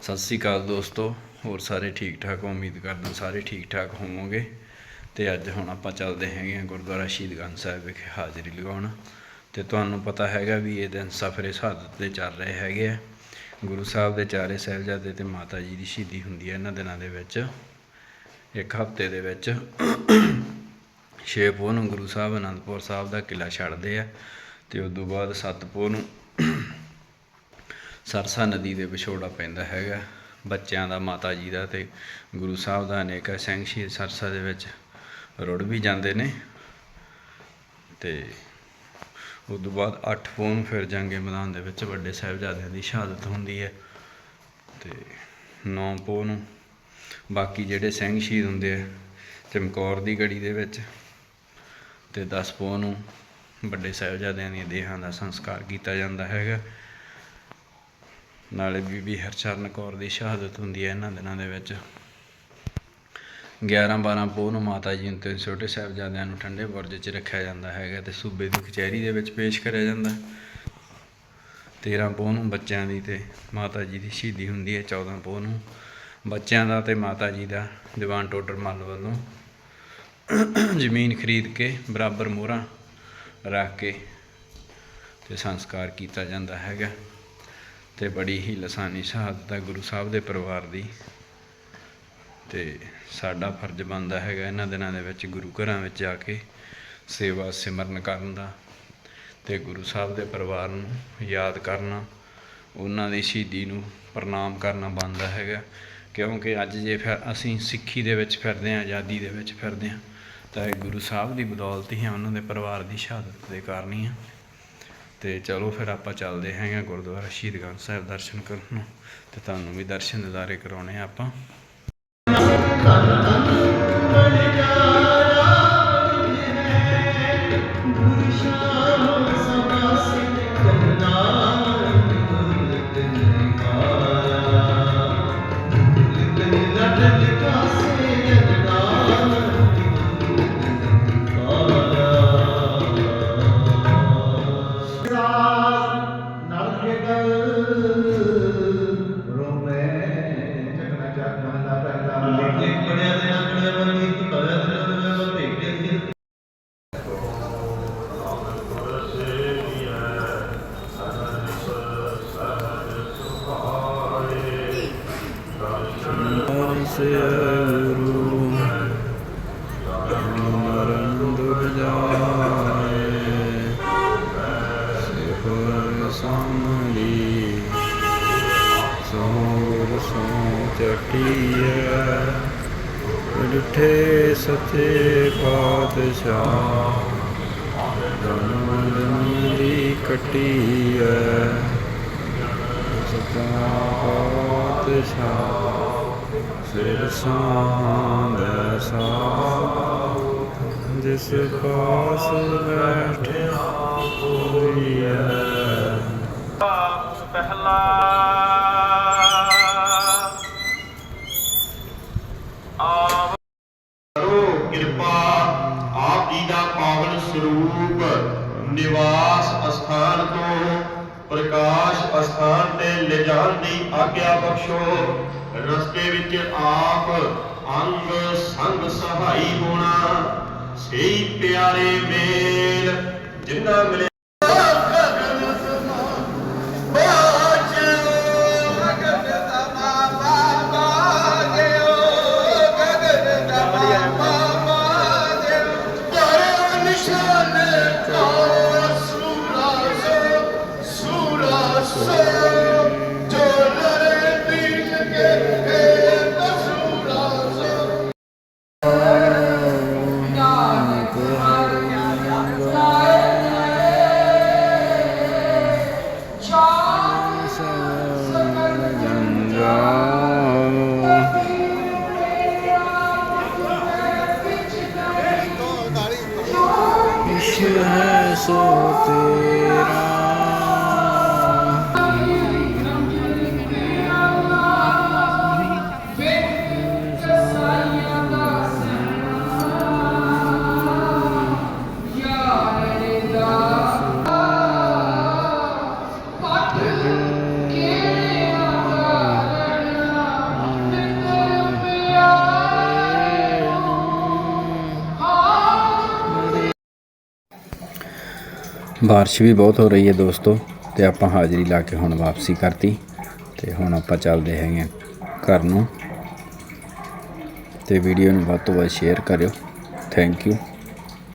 ਸਤਿ ਸ੍ਰੀ ਅਕਾਲ ਦੋਸਤੋ, ਹੋਰ ਸਾਰੇ ਠੀਕ ਠਾਕ ਉਮੀਦ ਕਰਦਾ ਸਾਰੇ ਠੀਕ ਠਾਕ ਹੋਵੋਗੇ। ਤੇ ਅੱਜ ਹੁਣ ਆਪਾਂ ਚੱਲਦੇ ਹੈਗੇ ਆ ਗੁਰਦੁਆਰਾ ਸ਼ਹੀਦਗੰਜ ਸਾਹਿਬ ਵਿਖੇ ਹਾਜ਼ਰੀ ਲਗਾਉਣ। ਤੇ ਤੁਹਾਨੂੰ ਪਤਾ ਹੈਗਾ ਵੀ ਇਹ ਦਿਨ ਸਫਰੇ ਸ਼ਹਾਦਤ ਦੇ ਚੱਲ ਰਹੇ ਹੈਗੇ ਆ। ਗੁਰੂ ਸਾਹਿਬ ਦੇ ਚਾਰੇ ਸਾਹਿਬਜ਼ਾਦੇ ਤੇ ਮਾਤਾ ਜੀ ਦੀ ਸ਼ਹੀਦੀ ਹੁੰਦੀ ਹੈ ਇਹਨਾਂ ਦਿਨਾਂ ਦੇ ਵਿੱਚ। ਇੱਕ ਹਫ਼ਤੇ ਦੇ ਵਿੱਚ ਛੇ ਪੋਹ ਨੂੰ ਗੁਰੂ ਸਾਹਿਬ ਅਨੰਦਪੁਰ ਸਾਹਿਬ ਦਾ ਕਿਲਾ ਛੱਡਦੇ ਆ। ਤੇ ਉਸ ਤੋਂ ਬਾਅਦ ਸੱਤ ਪੋਹ ਨੂੰ ਸਰਸਾ ਨਦੀ ਦੇ ਵਿਛੋੜਾ ਪੈਂਦਾ ਹੈਗਾ, ਬੱਚਿਆਂ ਦਾ ਮਾਤਾ ਜੀ ਦਾ ਤੇ ਗੁਰੂ ਸਾਹਿਬ ਦਾ ਅਨੇਕਾਂ ਸਿੰਘ ਸ਼ਹੀਦ ਸਰਸਾ ਦੇ ਵਿੱਚ ਰੁੜ ਵੀ ਜਾਂਦੇ ਨੇ ਤੇ ਉਸ ਤੋਂ ਬਾਅਦ 8 ਪੋਹ ਨੂੰ ਫਿਰ ਜੰਗੇ ਮੈਦਾਨ ਦੇ ਵਿੱਚ ਵੱਡੇ ਸਾਹਿਬਜ਼ਾਦਿਆਂ ਦੀ ਸ਼ਹਾਦਤ ਹੁੰਦੀ ਹੈ ਤੇ 9 ਪੋਹ ਨੂੰ ਬਾਕੀ ਜਿਹੜੇ ਸਿੰਘ ਸ਼ਹੀਦ ਹੁੰਦੇ ਆ, ਚਮਕੌਰ ਦੀ ਗੜੀ ਦੇ ਵਿੱਚ ਤੇ 10 ਪੋਹ ਨੂੰ ਵੱਡੇ ਸਾਹਿਬਜ਼ਾਦਿਆਂ ਦੀਆਂ ਦੇਹਾਂ ਦਾ ਸੰਸਕਾਰ ਕੀਤਾ ਜਾਂਦਾ ਹੈਗਾ। ਨਾਲੇ ਬੀਬੀ ਹਰਚਰਨ ਕੌਰ ਦੀ ਸ਼ਹਾਦਤ ਹੁੰਦੀ ਹੈ ਇਹਨਾਂ ਦਿਨਾਂ ਦੇ ਵਿੱਚ। 11 12 ਪੋਹ ਨੂੰ ਮਾਤਾ ਜੀ ਨੂੰ ਤੇ ਛੋਟੇ ਸਾਹਿਬਜ਼ਾਦਿਆਂ ਨੂੰ ਠੰਡੇ ਬੁਰਜ 'ਚ ਰੱਖਿਆ ਜਾਂਦਾ ਹੈਗਾ ਤੇ ਸੂਬੇ ਦੀ ਕਚਹਿਰੀ ਦੇ ਵਿੱਚ ਪੇਸ਼ ਕਰਿਆ ਜਾਂਦਾ। 13 ਪੋਹ ਨੂੰ ਬੱਚਿਆਂ ਦੀ ਤੇ ਮਾਤਾ ਜੀ ਦੀ ਸ਼ਹੀਦੀ ਹੁੰਦੀ ਹੈ 14 ਪੋਹ ਨੂੰ ਬੱਚਿਆਂ ਦਾ ਤੇ ਮਾਤਾ ਜੀ ਦਾ ਦੀਵਾਨ ਟੋਡਰ ਮੱਲ ਵੱਲੋਂ। ਜ਼ਮੀਨ ਖਰੀਦ ਕੇ ਬਰਾਬਰ ਮੋਹਰਾਂ ਰੱਖ ਕੇ ਤੇ ਸੰਸਕਾਰ ਕੀਤਾ ਜਾਂਦਾ ਹੈਗਾ। ਤੇ ਬੜੀ ਹੀ ਲਸਾਨੀ ਸ਼ਹਾਦਤ ਹੈ ਗੁਰੂ ਸਾਹਿਬ ਦੇ ਪਰਿਵਾਰ ਦੀ। ਤੇ ਸਾਡਾ ਫਰਜ਼ ਬਣਦਾ ਹੈਗਾ ਇਹਨਾਂ ਦਿਨਾਂ ਦੇ ਵਿੱਚ ਗੁਰੂ ਘਰਾਂ ਵਿੱਚ ਜਾ ਕੇ ਸੇਵਾ ਸਿਮਰਨ ਕਰਨ ਦਾ ਤੇ ਗੁਰੂ ਸਾਹਿਬ ਦੇ ਪਰਿਵਾਰ ਨੂੰ ਯਾਦ ਕਰਨਾ, ਉਹਨਾਂ ਦੀ ਸ਼ਹੀਦੀ ਨੂੰ ਪ੍ਰਣਾਮ ਕਰਨਾ ਬਣਦਾ ਹੈਗਾ। ਕਿਉਂਕਿ ਅੱਜ ਜੇ ਫਿਰ ਅਸੀਂ ਸਿੱਖੀ ਦੇ ਵਿੱਚ ਫਿਰਦੇ ਹਾਂ, ਆਜ਼ਾਦੀ ਦੇ ਵਿੱਚ ਫਿਰਦੇ ਹਾਂ, ਤਾਂ ਇਹ ਗੁਰੂ ਸਾਹਿਬ ਦੀ ਬਦੌਲਤ ਹੀ ਹੈ, ਉਹਨਾਂ ਦੇ ਪਰਿਵਾਰ ਦੀ ਸ਼ਹਾਦਤ ਦੇ ਕਾਰਨ ਹੀ ਆ ਤੇ ਚਲੋ ਫਿਰ ਆਪਾਂ ਚੱਲਦੇ ਹੈਗੇ ਗੁਰਦੁਆਰਾ ਸ਼ਹੀਦਗੰਜ ਸਾਹਿਬ ਦਰਸ਼ਨ ਕਰਨ ਨੂੰ ਤੇ ਤੁਹਾਨੂੰ ਵੀ ਦਰਸ਼ਨ ਦਿਦਾਰੇ ਕਰਾਉਣੇ ਆ ਆਪਾਂ। ਗੁਰੂ ਮਰਨ ਦੁਖ ਜਾਏ। ਸਿਹਰ ਸਾਮਰੀ ਸੋਰ ਸੋ ਚਟੀਐ ਡਿਠੇ ਸਤੇ ਪਾਤਸ਼ਾਹ ਜਨਮ ਦੀ ਕਟੀਐ ਸਤਾ ਪਾਤਸ਼ਾਹ ਸਿਰ ਸਾਹੰਦ ਸਾਹ, ਜਿਸ ਪਾਸ ਬੈਠਿਆ ਹੋਈਐ ਪਹਿਲਾ। ਕਰੋ ਕਿਰਪਾ, ਆਪ ਜੀ ਦਾ ਪਾਵਨ ਸਰੂਪ ਨਿਵਾਸ ਅਸਥਾਨ ਤੋਂ ਪ੍ਰਕਾਸ਼ ਅਸਥਾਨ ਤੇ ਲਿਜਾਣ ਦੀ ਆਗਿਆ ਬਖਸ਼ੋ। ਰਸਤੇ ਵਿੱਚ ਆਪ ਅੰਗ ਸੰਗ ਸਹਾਈ ਹੋਣਾ। ਸਹੀ ਪਿਆਰੇ ਮੇਲ ਜਿੰਨਾ ਮਿਲੇ ਹੈ ਸੋ ਤੇਰਾ ਬਾਰਿਸ਼ ਵੀ ਬਹੁਤ ਹੋ ਰਹੀ ਹੈ ਦੋਸਤੋ, ਤੇ ਆਪਾਂ ਹਾਜ਼ਰੀ ਲਾ ਕੇ ਹੁਣ ਵਾਪਸੀ ਕਰਤੀ, ਤੇ ਹੁਣ ਆਪਾਂ ਚੱਲਦੇ ਹੈਗੇ ਹਾਂ ਘਰ ਨੂੰ। ਤੇ ਵੀਡੀਓ ਨੂੰ ਵੱਧ ਤੋਂ ਵੱਧ ਸ਼ੇਅਰ ਕਰਿਓ। Thank you